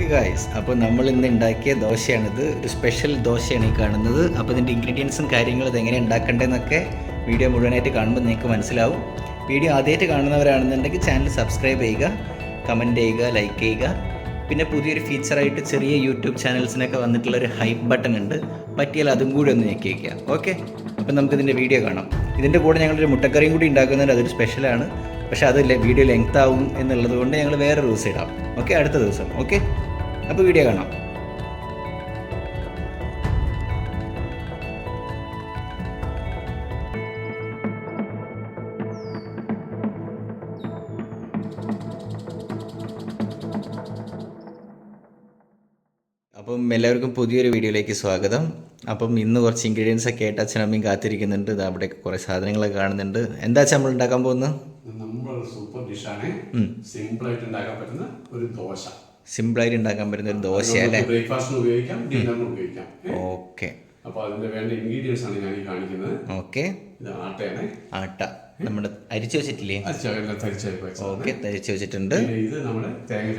Okay guys അപ്പോൾ നമ്മൾ ഇന്ന് ഉണ്ടാക്കിയ ദോശയാണിത്. ഒരു സ്പെഷ്യൽ ദോശയാണ് ഈ കാണുന്നത്. അപ്പോൾ ഇതിന്റെ ഇൻഗ്രീഡിയൻസും കാര്യങ്ങളും എങ്ങനെ ഉണ്ടാക്കേണ്ടതെന്നൊക്കെ വീഡിയോ മുഴുവനായിട്ട് കാണുമ്പോൾ നിങ്ങൾക്ക് മനസ്സിലാവും. വീഡിയോ ആദ്യമായിട്ട് കാണുന്നവരാണെന്നുണ്ടെങ്കിൽ ചാനൽ സബ്സ്ക്രൈബ് ചെയ്യുക കമന്റ് ചെയ്യുക ലൈക്ക് ചെയ്യുക. പിന്നെ പുതിയൊരു ഫീച്ചറായിട്ട് ചെറിയ യൂട്യൂബ് ചാനൽസിനൊക്കെ വന്നിട്ടുള്ള ഒരു ഹൈപ്പ് ബട്ടൺ ഉണ്ട്. പറ്റിയാൽ അതും കൂടി ഒന്ന് ഞെക്കി വയ്ക്കുക ഓക്കെ അപ്പം നമുക്കിതിന്റെ വീഡിയോ കാണാം. ഇതിന്റെ കൂടെ ഞങ്ങളൊരു മുട്ടക്കറിയും കൂടി ഉണ്ടാക്കുന്നതിന് അതൊരു സ്പെഷ്യലാണ് പക്ഷേ അത് വീഡിയോ ലെങ്ത് ആവും എന്നുള്ളത് കൊണ്ട് ഞങ്ങൾ വേറെ ദിവസം ഇടാം. ഓക്കെ അടുത്ത ദിവസം. ഓക്കെ അപ്പോൾ വീഡിയോ കാണാം. അപ്പം എല്ലാവർക്കും പുതിയൊരു വീഡിയോയിലേക്ക് സ്വാഗതം. അപ്പം ഇന്ന് കുറച്ച് ഇൻഗ്രീഡിയൻസ് ഒക്കെ ആയിട്ട് അച്ഛനമ്മയും കാത്തിരിക്കുന്നുണ്ട്. ഇത് അവിടെ കുറേ സാധനങ്ങളൊക്കെ കാണുന്നുണ്ട്. എന്താ അച്ഛൻ നമ്മൾ ഉണ്ടാക്കാൻ പോകുന്നത് നമ്മൾ സൂപ്പർ ഡിഷാണ് സിമ്പിൾ ആയിട്ട് ഉണ്ടാക്കാൻ പറ്റുന്ന ഒരു ദോശ. സിമ്പിളായിട്ട് ഉണ്ടാക്കാൻ പറ്റുന്ന ഒരു ദോശ അല്ലേ? ബ്രേക്ക്ഫാസ്റ്റിന് ഉപയോഗിക്കാം ഡിന്നറിന് ഉപയോഗിക്കാം? ഓക്കെ. അപ്പൊ അതിന്റെ വേണ്ട ഇൻഗ്രീഡിയൻസ് ആണ് ഞാൻ ഈ കാണിക്കുന്നത്. ഓക്കെ. ഇത് ആട്ടയാണ്. ആട്ട. നമ്മുടെ അരിച്ചു വെച്ചിട്ടില്ലേ? ഓക്കെ തരിച്ചു വെച്ചിട്ടുണ്ട്. ഇത് നമ്മുടെ തേങ്ങ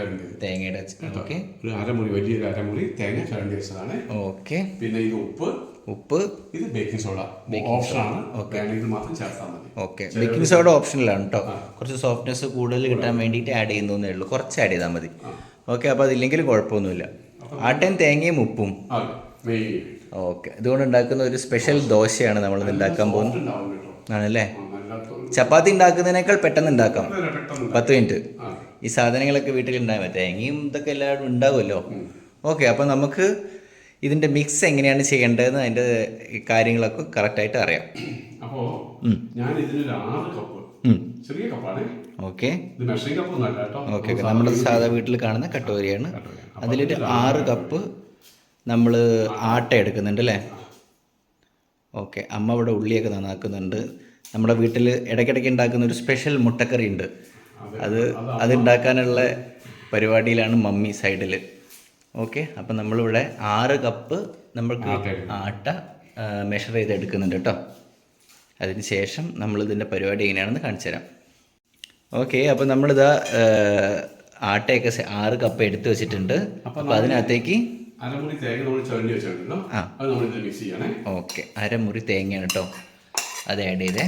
തേങ്ങയുടെ ഓക്കെ. ഒരു അരമുറി വലിയൊരു അരമുറി തേങ്ങ ചരണ്ടി വെച്ചതാണ്. ഓക്കെ. പിന്നെ ഇത് ഉപ്പ്. ഉപ്പ്. ഇത് ബേക്കിംഗ് സോഡ ഓപ്ഷനാണ് ഇത് മാത്രം ചേർത്താൽ മതി. ഓക്കെ. ബേക്കിംഗ് സോഡ ഓപ്ഷനിലാണ് കേട്ടോ കുറച്ച് സോഫ്റ്റ്നെസ് കൂടുതൽ കിട്ടാൻ വേണ്ടിയിട്ട് ആഡ് ചെയ്യുന്നേ ഉള്ളൂ. കുറച്ച് ആഡ് ചെയ്താൽ മതി. ഓക്കെ അപ്പോൾ അതില്ലെങ്കിൽ കുഴപ്പമൊന്നുമില്ല. ആട്ടയും തേങ്ങയും ഉപ്പും. ഓക്കെ ഇതുകൊണ്ട് ഉണ്ടാക്കുന്ന ഒരു സ്പെഷ്യൽ ദോശയാണ് നമ്മൾ ഉണ്ടാക്കാൻ പോകുന്നത്. ആണല്ലേ? ചപ്പാത്തി ഉണ്ടാക്കുന്നതിനേക്കാൾ പെട്ടെന്ന് ഉണ്ടാക്കാം. പത്ത് മിനിറ്റ്. ഈ സാധനങ്ങളൊക്കെ വീട്ടിൽ ഉണ്ടാകും തേങ്ങയും ഇതൊക്കെ എല്ലാവരും ഉണ്ടാകുമല്ലോ ഓക്കെ അപ്പോൾ നമുക്ക് ഇതിന്റെ മിക്സ് എങ്ങനെയാണ് ചെയ്യേണ്ടതെന്ന് അതിന്റെ കാര്യങ്ങളൊക്കെ കറക്റ്റായിട്ട് അറിയാം. അപ്പോ ഞാൻ ഇതിനൊരു ആറ് കപ്പ് ചെറിയ കപ്പാണ്. ഓക്കെ. ഓക്കെ നമ്മുടെ സാധാ വീട്ടിൽ കാണുന്ന കട്ടോരിയാണ്. അതിലൊരു ആറ് കപ്പ് നമ്മൾ ആട്ട എടുക്കുന്നുണ്ട് അല്ലേ? ഓക്കെ. അമ്മ ഇവിടെ ഉള്ളിയൊക്കെ നന്നാക്കുന്നുണ്ട്. നമ്മുടെ വീട്ടിൽ ഇടയ്ക്കിടയ്ക്ക് ഉണ്ടാക്കുന്ന ഒരു സ്പെഷ്യൽ മുട്ടക്കറി ഉണ്ട്. അത്. അത് ഉണ്ടാക്കാനുള്ള പരിപാടിയിലാണ് മമ്മി സൈഡിൽ ഓക്കെ. അപ്പം നമ്മളിവിടെ ആറ് കപ്പ് നമ്മൾക്ക് ആട്ട മെഷർ ചെയ്ത് എടുക്കുന്നുണ്ട് കേട്ടോ. അതിന് ശേഷം നമ്മളിതിന്റെ പരിപാടി എങ്ങനെയാണെന്ന് കാണിച്ചു തരാം. ഓക്കെ അപ്പോൾ നമ്മളിതാ ആട്ടയൊക്കെ ആറ് കപ്പ് എടുത്തു വെച്ചിട്ടുണ്ട്. അപ്പോൾ അതിനകത്തേക്ക് അരമുറി തേങ്ങ നമ്മൾ ചുരണ്ടി വെച്ചിട്ടുണ്ടല്ലോ അത് നമ്മൾ ഇതിൽ മിക്സ് ചെയ്യണേ. ഓക്കെ അരമുറി തേങ്ങയാണ് കേട്ടോ അത് ആഡ് ചെയ്തേ.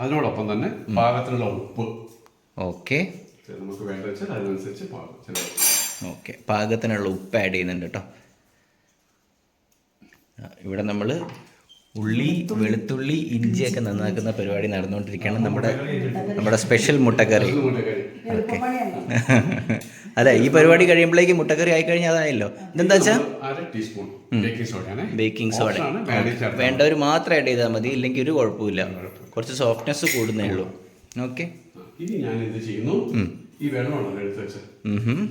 അതിനോടൊപ്പം തന്നെ പാകത്തിനുള്ള ഉപ്പ്. ഓക്കെ. നമുക്ക് വേണ്ട വെച്ചാൽ അതിനനുസരിച്ച് ഓക്കെ പാകത്തിനുള്ള ഉപ്പ് ആഡ് ചെയ്യുന്നുണ്ട് കേട്ടോ. ഇവിടെ നമ്മൾ ഉള്ളി വെളുത്തുള്ളി ഇഞ്ചിയൊക്കെ നന്നാക്കുന്ന പരിപാടി നടന്നുകൊണ്ടിരിക്കുകയാണ് നമ്മുടെ നമ്മുടെ സ്പെഷ്യൽ മുട്ടക്കറി. ഓക്കെ. അതെ ഈ പരിപാടി കഴിയുമ്പോഴേക്ക് മുട്ടക്കറി ആയി കഴിഞ്ഞാൽ അതായല്ലോ. ഇതെന്താ വെച്ചാൽ ബേക്കിംഗ് സോഡ വേണ്ടവർ മാത്രം ആഡ് ചെയ്താൽ മതി ഇല്ലെങ്കിൽ ഒരു കുഴപ്പമില്ല കുറച്ച് സോഫ്റ്റ്നെസ് കൂടുന്നേ ഉള്ളൂ. ഓക്കെ ഇനി ഞാൻ ഇത് ചെയ്യുന്നു ഈ വെള്ളമാണ് എടുത്ത് വെച്ചത്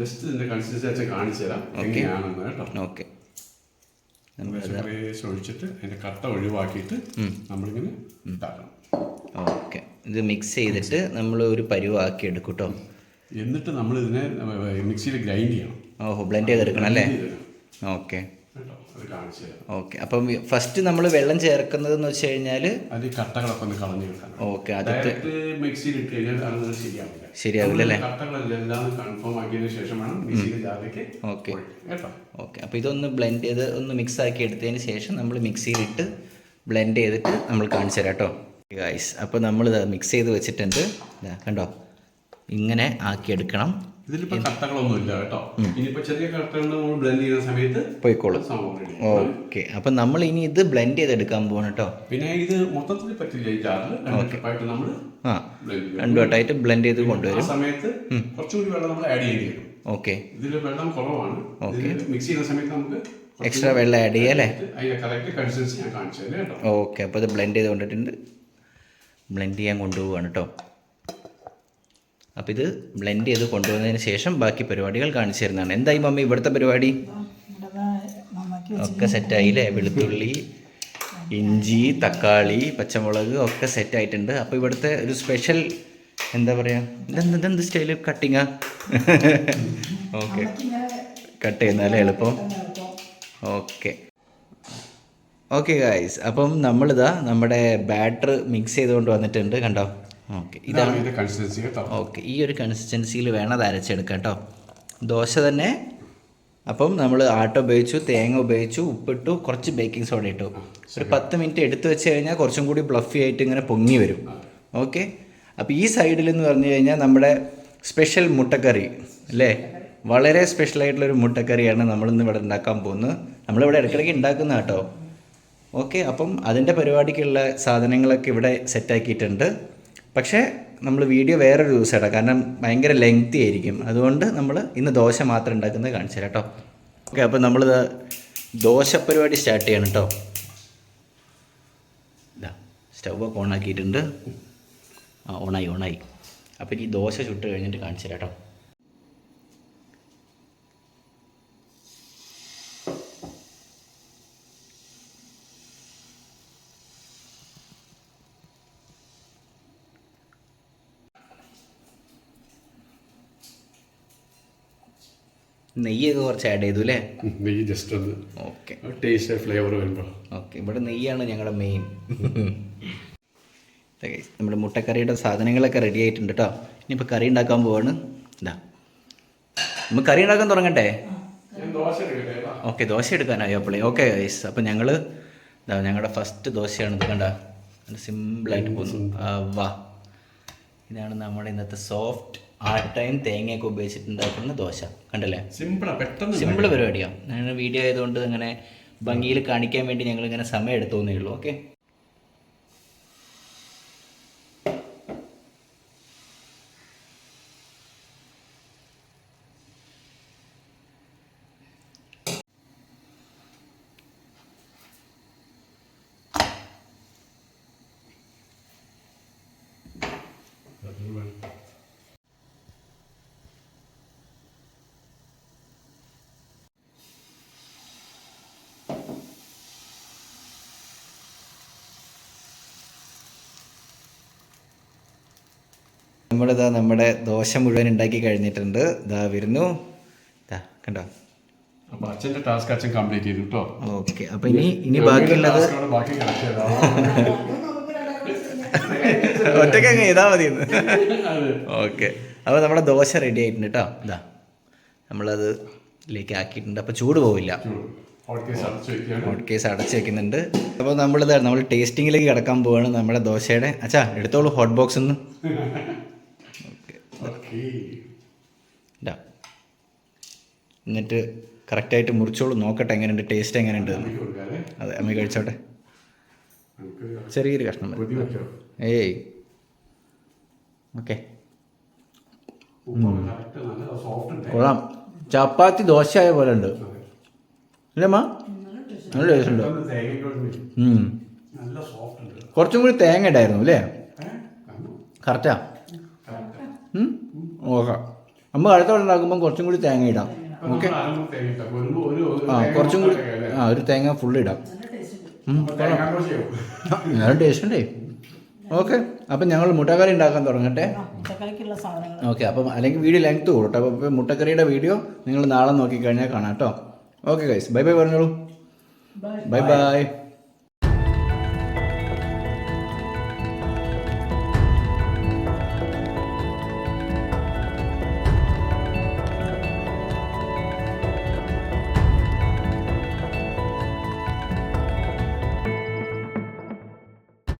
ജസ്റ്റ് ഇതിന്റെ കൺസിസ്റ്റൻസി കാണിച്ചു തരാം എങ്ങനെയാണെന്ന് കേട്ടോ. ഓക്കെ ഒഴിച്ചിട്ട് അതിന്റെ കട്ട ഒഴിവാക്കിയിട്ട് നമ്മളിങ്ങനെ ഇതാക്കണം. ഓക്കെ. ഇത് മിക്സ് ചെയ്തിട്ട് നമ്മൾ ഒരു പരുവാക്കി എടുക്കും കേട്ടോ എന്നിട്ട് നമ്മൾ ഇതിനെ മിക്സിയിൽ ഗ്രൈൻഡ് ചെയ്യണം. ഓഹോ ബ്ലെൻഡ് ചെയ്തെടുക്കണം അല്ലേ? ഓക്കെ. അത് കാണിച്ചു തരാം. ഓക്കെ. അപ്പം ഫസ്റ്റ് നമ്മൾ വെള്ളം ചേർക്കുന്നതെന്ന് വെച്ച് കഴിഞ്ഞാൽ അത് ഈ കട്ടകളൊക്കെ ഒന്ന് കളഞ്ഞു വെക്കണം. ഓക്കെ ആദ്യത്തെ ഡയറക്റ്റ് മിക്സിയിൽ ഇട്ട് കഴിഞ്ഞാൽ ശരിയാവില്ല. ശരിയാവില്ല അല്ലേ? കട്ടകളെല്ലാം കൺഫേം ആക്കിയതിന് ശേഷം വേണം മിക്സിയിൽ ജാറിലേക്ക് ഓക്കെ. ഒഴിക്കാൻ. കേട്ടോ? ഓക്കെ. അപ്പോൾ ഇതൊന്ന് ബ്ലെൻഡ് ചെയ്ത് ഒന്ന് മിക്സ് ആക്കി എടുത്തതിന് ശേഷം നമ്മൾ മിക്സിയിലിട്ട് ബ്ലെൻഡ് ചെയ്തിട്ട് നമ്മൾ കാണിച്ചു തരാം കേട്ടോ. ഗൈസ് അപ്പോൾ നമ്മൾ മിക്സ് ചെയ്ത് വെച്ചിട്ടുണ്ട്. കണ്ടോ? ഇങ്ങനെ ആക്കിയെടുക്കണം. ഇതിലിപ്പോ കട്ടകളൊന്നും ഇല്ല കേട്ടോ ഇനിയിപ്പോ ചെറിയ കട്ടകൾ നമ്മൾ ബ്ലെൻഡ് ചെയ്യുന്ന സമയത്ത് പോയിക്കോളും. ഓക്കെ അപ്പൊ നമ്മൾ ഇനി ഇത് ബ്ലെൻഡ് ചെയ്തെടുക്കാൻ പോകണം കേട്ടോ. പിന്നെ ഇത് മൊത്തത്തിൽ പറ്റില്ല ഈ ജാറിൽ രണ്ടായിട്ട് നമ്മൾ ആ. രണ്ടു വട്ടമായിട്ട് ബ്ലെൻഡ് ചെയ്ത് കൊണ്ടുവരും. സമയത്ത് കുറച്ചുകൂടി വെള്ളം നമ്മൾ ആഡ് ചെയ്യേണ്ടി വരും ഓക്കെ ഇതിൽ വെള്ളം കുറവാണ്. ഓക്കെ മിക്സ് ചെയ്യുന്ന സമയത്ത് നമുക്ക് എക്സ്ട്രാ വെള്ളം ആഡ് ചെയ്യാം അല്ലേ? അതിന്റെ കൺസിസ്റ്റൻസി ഞാൻ കാണിച്ചു കേട്ടോ. ഓക്കെ അപ്പോൾ ഇത് ബ്ലെൻഡ് ചെയ്ത് കൊണ്ടിട്ടുണ്ട്. ബ്ലെൻഡ് ചെയ്യാൻ കൊണ്ടുപോവാണ് കേട്ടോ. അപ്പോൾ ഇത് ബ്ലെൻഡ് ചെയ്ത് കൊണ്ടുവന്നതിന് ശേഷം ബാക്കി പരിപാടികൾ കാണിച്ചു തരുന്നതാണ്. എന്തായി മമ്മി ഇവിടുത്തെ പരിപാടി? ഒക്കെ സെറ്റായില്ലേ വെളുത്തുള്ളി ഇഞ്ചി തക്കാളി പച്ചമുളക് ഒക്കെ സെറ്റ് ആയിട്ടുണ്ട്. അപ്പോൾ ഇവിടുത്തെ ഒരു സ്പെഷ്യൽ എന്താ പറയുക ഇതെന്ത് ഇതെന്ത് സ്റ്റൈൽ കട്ടിങ്ങാ ഓക്കെ കട്ട് ചെയ്യുന്നാലേ എളുപ്പം? ഓക്കെ ഓക്കെ ഗായ്സ് അപ്പം നമ്മളിതാ നമ്മുടെ ബാറ്റർ മിക്സ് ചെയ്തുകൊണ്ട് വന്നിട്ടുണ്ട്. കണ്ടോ? ഓക്കെ. ഇതാണ് കൺസിസ്റ്റൻസി കേട്ടോ. ഓക്കെ. ഈ ഒരു കൺസിസ്റ്റൻസിയിൽ വേണം അത് അരച്ചെടുക്കാം കേട്ടോ. ദോശ തന്നെ. അപ്പം നമ്മൾ ആട്ട ഉപയോഗിച്ചു തേങ്ങ ഉപയോഗിച്ചു ഉപ്പിട്ടു കുറച്ച് ബേക്കിംഗ് സോഡ ഇട്ടു. ഒരു പത്ത് മിനിറ്റ് എടുത്തു വെച്ച് കഴിഞ്ഞാൽ കുറച്ചും കൂടി ബ്ലഫി ആയിട്ട് ഇങ്ങനെ പൊങ്ങി വരും. ഓക്കെ. അപ്പോൾ ഈ സൈഡിൽ എന്ന് പറഞ്ഞു കഴിഞ്ഞാൽ നമ്മുടെ സ്പെഷ്യൽ മുട്ടക്കറി അല്ലേ? വളരെ സ്പെഷ്യൽ ആയിട്ടുള്ളൊരു മുട്ടക്കറിയാണ് നമ്മളിന്ന് ഇവിടെ ഉണ്ടാക്കാൻ പോകുന്നത്. നമ്മളിവിടെ ഇടയ്ക്കിടയ്ക്ക് ഉണ്ടാക്കുന്ന കേട്ടോ. ഓക്കെ. അപ്പം അതിന്റെ പരിപാടിക്കുള്ള സാധനങ്ങളൊക്കെ ഇവിടെ സെറ്റാക്കിയിട്ടുണ്ട് പക്ഷേ നമ്മൾ വീഡിയോ വേറൊരു ദിവസം ഇടാം. കാരണം ഭയങ്കര ലെങ്തി ആയിരിക്കും. അതുകൊണ്ട് നമ്മൾ ഇന്ന് ദോശ മാത്രം ഉണ്ടാക്കുന്നത് കാണിച്ചു തരാം കേട്ടോ. ഓക്കെ അപ്പം നമ്മൾ ദോശ പരിപാടി സ്റ്റാർട്ട് ചെയ്യണം കേട്ടോ. സ്റ്റൗവൊക്കെ ഓണാക്കിയിട്ടുണ്ട് ആ ഓണായി ഓണായി അപ്പോൾ ഈ ദോശ ചുട്ട് കഴിഞ്ഞിട്ട് കാണിച്ചു തരാം കേട്ടോ. നെയ്യൊക്കെ കുറച്ച് ആഡ് ചെയ്തു അല്ലേ? നെയ്യ് ജസ്റ്റ് ഒന്ന് ഓക്കെ ടേസ്റ്റ് ഫ്ലേവർ വരുമ്പോൾ ഓക്കെ ഇവിടെ നെയ്യാണ് ഞങ്ങളുടെ മെയിൻ നമ്മുടെ മുട്ടക്കറിയുടെ സാധനങ്ങളൊക്കെ റെഡി ആയിട്ടുണ്ട് കേട്ടോ ഇനിയിപ്പോൾ കറി ഉണ്ടാക്കാൻ പോവാണ്. ഇതാ നമുക്ക് കറി ഉണ്ടാക്കാൻ തുടങ്ങട്ടെ. ഓക്കെ ദോശ എടുക്കാനായോ അപ്പോളേ? ഓക്കെ ഗൈസ് അപ്പോൾ ഞങ്ങൾ ഇതാ ഞങ്ങളുടെ ഫസ്റ്റ് ദോശയാണ്. ഇത് കണ്ട? സിമ്പിളായിട്ട് പോകുന്നു വാ. ഇതാണ് നമ്മുടെ ഇന്നത്തെ സോഫ്റ്റ് ആട്ടയും തേങ്ങയൊക്കെ ഉപയോഗിച്ചിട്ടുണ്ടാക്കുന്ന ദോശ. കണ്ടല്ലേ? സിമ്പിളാ പെട്ടെന്ന് സിമ്പിൾ പരിപാടിയാണ് ഞാൻ വീഡിയോ ആയതുകൊണ്ട് അങ്ങനെ ഭംഗിയിൽ കാണിക്കാൻ വേണ്ടി ഞങ്ങൾ ഇങ്ങനെ സമയം എടുത്തോന്നേ ഉള്ളൂ. ഓക്കെ നമ്മളിതാ നമ്മുടെ ദോശ മുഴുവൻ ഉണ്ടാക്കി കഴിഞ്ഞിട്ടുണ്ട്. ഇതാ വരുന്നു. കണ്ടോ? അപ്പൊ അച്ഛന്റെ ടാസ്ക് അച്ഛൻ കംപ്ലീറ്റ് ചെയ്തു കേട്ടോ ഓക്കെ അപ്പോൾ ഇനി ഇനി ബാക്കിയുള്ളത് ഒറ്റയ്ക്ക് അങ്ങ് ചെയ്താൽ മതി ഓക്കെ. അപ്പോൾ നമ്മുടെ ദോശ റെഡി ആയിട്ടുണ്ട് കേട്ടോ ഇതാ നമ്മളത് ഇതിലേക്ക് ആക്കിയിട്ടുണ്ട്. അപ്പോൾ ചൂട് പോവില്ല. ഹോട്ട് കേസ് അടച്ചു വെക്കുന്നുണ്ട്. അപ്പോൾ നമ്മളിത് നമ്മൾ ടേസ്റ്റിംഗിലേക്ക് കിടക്കാൻ പോവാണ് നമ്മുടെ ദോശയുടെ അച്ഛാ എടുത്തോളൂ ഹോട്ട് ബോക്സ് നിന്ന് ഇതാ. എന്നിട്ട് കറക്റ്റായിട്ട് മുറിച്ചോളൂ നോക്കട്ടെ എങ്ങനെയുണ്ട് ടേസ്റ്റ് എങ്ങനെയുണ്ട്. അതെ അമ്മ കഴിച്ചോട്ടെ. ചെറിയൊരു കഷ്ണം ഏയ്. ഓക്കെ. കൊള്ളാം. ചപ്പാത്തി ദോശയായ പോലെ ഉണ്ട്. അല്ലേ അമ്മ? നല്ല ടേസ്റ്റ് ഉണ്ട്. കുറച്ചും കൂടി തേങ്ങ ഇടായിരുന്നു അല്ലേ കറക്റ്റാ. ഓക്കെ നമ്മൾ അടുത്തോടെ ഉണ്ടാക്കുമ്പോൾ കുറച്ചും കൂടി തേങ്ങ ഇടാം. ഓക്കെ. ആ തേങ്ങ കുറച്ചും കൂടി ആ ഒരു തേങ്ങ ഫുള്ള് ഇടാം. നല്ല ടേസ്റ്റ് ഉണ്ടേ. ഓക്കെ അപ്പം ഞങ്ങൾ മുട്ടക്കറി ഉണ്ടാക്കാൻ തുടങ്ങട്ടെ. ഓക്കെ അപ്പം അല്ലെങ്കിൽ വീഡിയോ ലെങ്ത് കൂടട്ടെ അപ്പം മുട്ടക്കറിയുടെ വീഡിയോ നിങ്ങൾ നാളെ നോക്കിക്കഴിഞ്ഞാൽ കാണാം കേട്ടോ. ഓക്കെ ഗൈസ് ബൈ ബൈ പറഞ്ഞോളൂ. Bye bye.